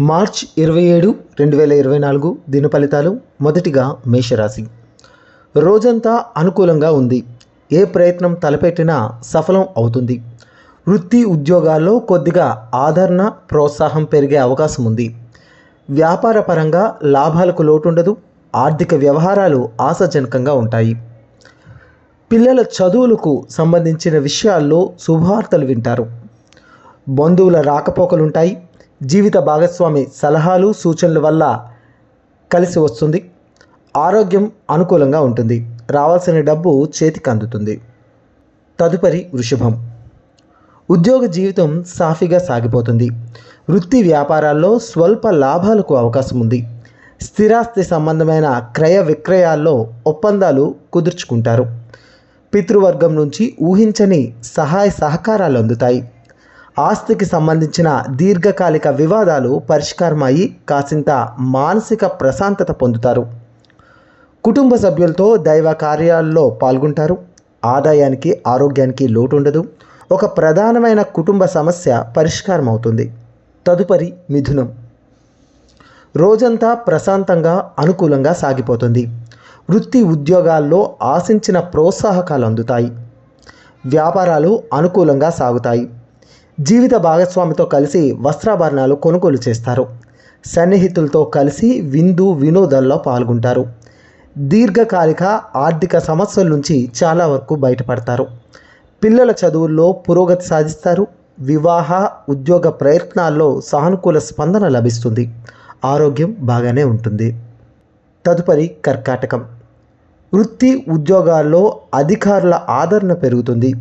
March ఇరవై ఏడు రెండు వేల ఇరవై నాలుగు దిన ఫలితాలు మొదటిగా మేషరాశి. రోజంతా అనుకూలంగా ఉంది. ఏ ప్రయత్నం తలపెట్టినా సఫలం అవుతుంది. వృత్తి ఉద్యోగాల్లో కొద్దిగా ఆదరణ ప్రోత్సాహం పెరిగే అవకాశం ఉంది. వ్యాపార పరంగా లాభాలకు లోటుండదు. ఆర్థిక వ్యవహారాలు ఆశాజనకంగా ఉంటాయి. పిల్లల చదువులకు సంబంధించిన విషయాల్లో శుభవార్తలు వింటారు. బంధువుల రాకపోకలుంటాయి. జీవిత భాగస్వామి సలహాలు సూచనల వల్ల కలిసి వస్తుంది. ఆరోగ్యం అనుకూలంగా ఉంటుంది. రావాల్సిన డబ్బు చేతికి అందుతుంది. తదుపరి వృషభం. ఉద్యోగ జీవితం సాఫీగా సాగిపోతుంది. వృత్తి వ్యాపారాల్లో స్వల్ప లాభాలకు అవకాశం ఉంది. స్థిరాస్తి సంబంధమైన క్రయ విక్రయాల్లో ఒప్పందాలు కుదుర్చుకుంటారు. పితృవర్గం నుంచి ఊహించని సహాయ సహకారాలు అందుతాయి. ఆస్తికి సంబంధించిన దీర్ఘకాలిక వివాదాలు పరిష్కారమయ్యి కాసింత మానసిక ప్రశాంతత పొందుతారు. కుటుంబ సభ్యులతో దైవ కార్యాల్లో పాల్గొంటారు. ఆదాయానికి ఆరోగ్యానికి లోటు ఉండదు ఒక ప్రధానమైన కుటుంబ సమస్య పరిష్కారం అవుతుంది తదుపరి మిథునం. రోజంతా ప్రశాంతంగా అనుకూలంగా సాగిపోతుంది. వృత్తి ఉద్యోగాల్లో ఆశించిన ప్రోత్సాహకాలు అందుతాయి. వ్యాపారాలు అనుకూలంగా సాగుతాయి. జీవిత భాగస్వామితో కలిసి వస్త్రాభరణాలు కొనుగోలు చేస్తారు. సన్నిహితులతో కలిసి విందు వినోదాల్లో పాల్గొంటారు. దీర్ఘకాలిక ఆర్థిక సమస్యల నుంచి చాలా వరకు బయటపడతారు. పిల్లల చదువుల్లో పురోగతి సాధిస్తారు. వివాహ ఉద్యోగ ప్రయత్నాల్లో సానుకూల స్పందన లభిస్తుంది. ఆరోగ్యం బాగానే ఉంటుంది. తదుపరి కర్కాటకం. వృత్తి ఉద్యోగాల్లో అధికారుల ఆదరణ పెరుగుతుంది.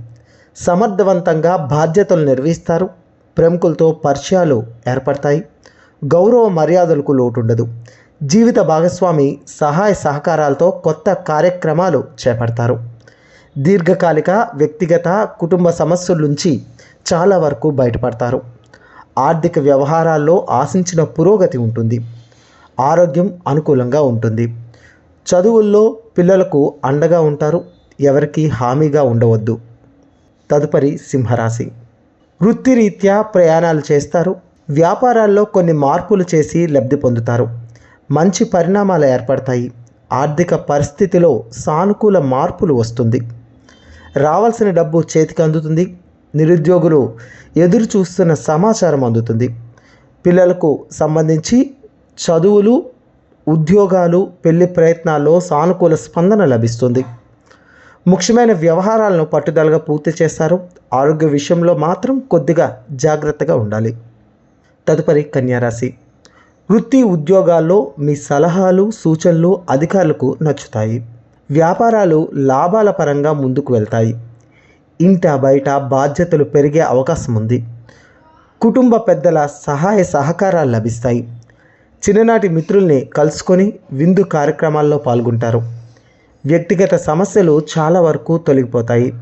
సమర్థవంతంగా బాధ్యతలు నిర్వహిస్తారు. ప్రముఖులతో పరిచయాలు ఏర్పడతాయి. గౌరవ మర్యాదలకు లోటుండదు. జీవిత భాగస్వామి సహాయ సహకారాలతో కొత్త కార్యక్రమాలు చేపడతారు. దీర్ఘకాలిక వ్యక్తిగత కుటుంబ సమస్యల నుంచి చాలా వరకు బయటపడతారు. ఆర్థిక వ్యవహారాల్లో ఆశించిన పురోగతి ఉంటుంది. ఆరోగ్యం అనుకూలంగా ఉంటుంది. చదువుల్లో పిల్లలకు అండగా ఉంటారు. ఎవరికి హామీగా ఉండవద్దు. తదుపరి సింహరాశి. వృత్తిరీత్యా ప్రయాణాలు చేస్తారు. వ్యాపారాల్లో కొన్ని మార్పులు చేసి లబ్ధి పొందుతారు. మంచి పరిణామాలు ఏర్పడతాయి. ఆర్థిక పరిస్థితిలో సానుకూల మార్పులు వస్తుంది. రావాల్సిన డబ్బు చేతికి అందుతుంది. నిరుద్యోగులు ఎదురు చూస్తున్న సమాచారం అందుతుంది. పిల్లలకు సంబంధించి చదువులు ఉద్యోగాలు పెళ్ళి ప్రయత్నాల్లో సానుకూల స్పందన లభిస్తుంది. ముఖ్యమైన వ్యవహారాలను పట్టుదలగా పూర్తి చేస్తారు. ఆరోగ్య విషయంలో మాత్రం కొద్దిగా జాగ్రత్తగా ఉండాలి. తదుపరి కన్యారాశి. వృత్తి ఉద్యోగాల్లో మీ సలహాలు సూచనలు అధికారులకు నచ్చుతాయి. వ్యాపారాలు లాభాల పరంగా ముందుకు వెళ్తాయి. ఇంట బయట బాధ్యతలు పెరిగే అవకాశం ఉంది. కుటుంబ పెద్దల సహాయ సహకారాలు లభిస్తాయి. చిన్ననాటి మిత్రుల్ని కలుసుకొని విందు కార్యక్రమాల్లో పాల్గొంటారు. వ్యక్తిగత సమస్యలు చాలా వరకు తొలగిపోతాయి.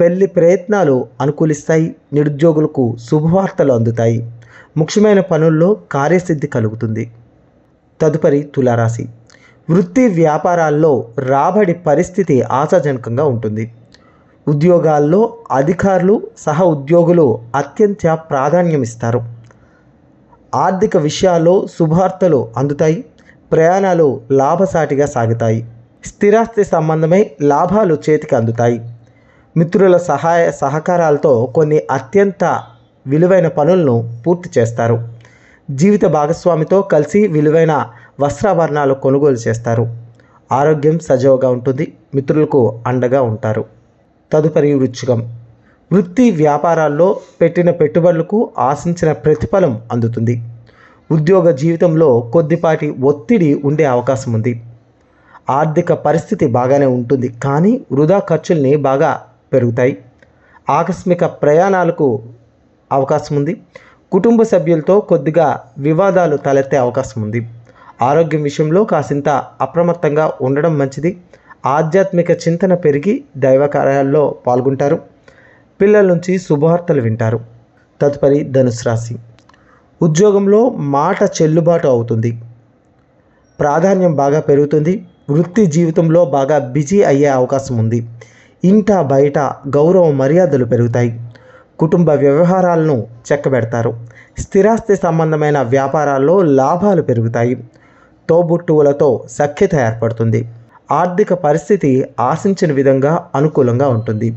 పెళ్ళి ప్రయత్నాలు అనుకూలిస్తాయి. నిరుద్యోగులకు శుభవార్తలు అందుతాయి. ముఖ్యమైన పనుల్లో కార్యసిద్ధి కలుగుతుంది. తదుపరి తులారాశి. వృత్తి వ్యాపారాల్లో రాబడి పరిస్థితి ఆశాజనకంగా ఉంటుంది. ఉద్యోగాల్లో అధికారులు సహ ఉద్యోగులు అత్యంత ప్రాధాన్యమిస్తారు. ఆర్థిక విషయాల్లో శుభార్తలు అందుతాయి. ప్రయాణాలు లాభసాటిగా సాగుతాయి. స్థిరాస్తి సంబంధమై లాభాలు చేతికి అందుతాయి. మిత్రుల సహాయ సహకారాలతో కొన్ని అత్యంత విలువైన పనులను పూర్తి చేస్తారు. జీవిత భాగస్వామితో కలిసి విలువైన వస్త్రాభరణాలు కొనుగోలు చేస్తారు. ఆరోగ్యం సజావుగా ఉంటుంది మిత్రులకు అండగా ఉంటారు. తదుపరి వృచ్చికం. వృత్తి వ్యాపారాల్లో పెట్టిన పెట్టుబడులకు ఆశించిన ప్రతిఫలం అందుతుంది. ఉద్యోగ జీవితంలో కొద్దిపాటి ఒత్తిడి ఉండే అవకాశం ఉంది ఆర్థిక పరిస్థితి బాగానే ఉంటుంది కానీ వృధా ఖర్చుల్ని బాగా పెరుగుతాయి. ఆకస్మిక ప్రయాణాలకు అవకాశం ఉంది. కుటుంబ సభ్యులతో కొద్దిగా వివాదాలు తలెత్తే అవకాశం ఉంది. ఆరోగ్యం విషయంలో కాసింత అప్రమత్తంగా ఉండడం మంచిది. ఆధ్యాత్మిక చింతన పెరిగి దైవ కార్యాల్లో పాల్గొంటారు. పిల్లల నుంచి శుభవార్తలు వింటారు. తదుపరి ధనుసు రాశి. ఉద్యోగంలో మాట చెల్లుబాటు అవుతుంది. ప్రాధాన్యం బాగా పెరుగుతుంది. వృత్తి జీవితంలో బాగా బిజీ అయ్యే అవకాశం ఉంది. ఇంట బయట గౌరవ మర్యాదలు పెరుగుతాయి. కుటుంబ వ్యవహారాలను చెక్కబెడతారు. స్థిరాస్తి సంబంధమైన వ్యాపారాల్లో లాభాలు పెరుగుతాయి. తోబుట్టువులతో సఖ్యత ఏర్పడుతుంది. ఆర్థిక పరిస్థితి ఆశించిన విధంగా అనుకూలంగా ఉంటుంది.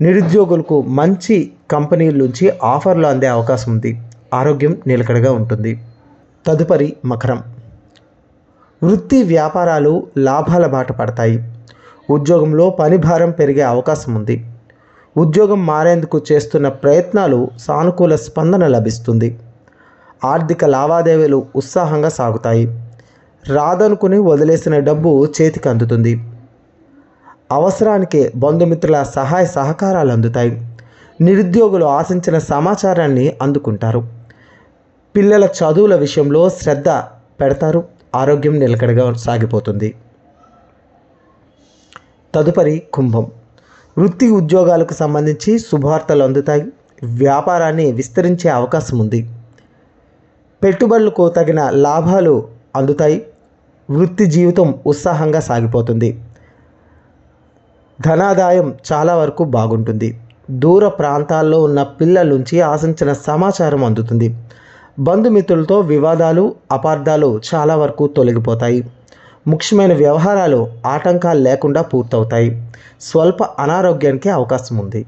నిరుద్యోగులకు మంచి కంపెనీల నుంచి ఆఫర్లు అందే అవకాశం ఉంది. ఆరోగ్యం నిలకడగా ఉంటుంది. తదుపరి మకరం. వృత్తి వ్యాపారాలు లాభాల బాట పడతాయి. ఉద్యోగంలో పని భారం పెరిగే అవకాశం ఉంది. ఉద్యోగం మారేందుకు చేస్తున్న ప్రయత్నాలు సానుకూల స్పందన లభిస్తుంది. ఆర్థిక లావాదేవీలు ఉత్సాహంగా సాగుతాయి. రాదనుకుని వదిలేసిన డబ్బు చేతికి అందుతుంది. అవసరానికి బంధుమిత్రుల సహాయ సహకారాలు అందుతాయి. నిరుద్యోగులు ఆశించిన సమాచారాన్ని అందుకుంటారు. పిల్లల చదువుల విషయంలో శ్రద్ధ పెడతారు. ఆరోగ్యం నిలకడగా సాగిపోతుంది. తదుపరి కుంభం. వృత్తి ఉద్యోగాలకు సంబంధించి శుభవార్తలు అందుతాయి. వ్యాపారాన్ని విస్తరించే అవకాశం ఉంది. పెట్టుబడులకు తగిన లాభాలు అందుతాయి. వృత్తి జీవితం ఉత్సాహంగా సాగిపోతుంది. ధనాదాయం చాలా వరకు బాగుంటుంది. దూర ప్రాంతాల్లో ఉన్న పిల్లల నుంచి ఆశించిన సమాచారం అందుతుంది. బంధుమిత్రులతో వివాదాలు అపార్థాలు చాలా వరకు తొలగిపోతాయి. ముఖ్యమైన వ్యవహారాలు ఆటంకాలు లేకుండా పూర్తవుతాయి. స్వల్ప అనారోగ్యానికి అవకాశం ఉంది.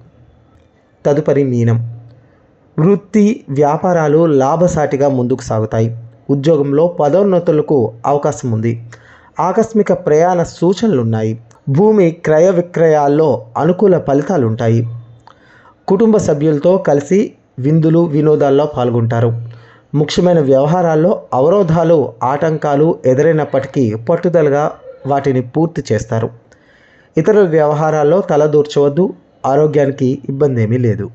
తదుపరి మీనం. వృత్తి వ్యాపారాలు లాభసాటిగా ముందుకు సాగుతాయి. ఉద్యోగంలో పదోన్నతులకు అవకాశం ఉంది. ఆకస్మిక ప్రయాణ సూచనలు ఉన్నాయి భూమి క్రయ విక్రయాల్లో అనుకూల ఫలితాలు ఉంటాయి కుటుంబ సభ్యులతో కలిసి విందులు వినోదాల్లో పాల్గొంటారు. ముఖ్యమైన వ్యవహారాల్లో అవరోధాలు ఆటంకాలు ఎదురైనప్పటికీ పట్టుదలగా వాటిని పూర్తి చేస్తారు. ఇతర వ్యవహారాల్లో తలదూర్చవద్దు ఆరోగ్యానికి ఇబ్బంది ఏమీ లేదు.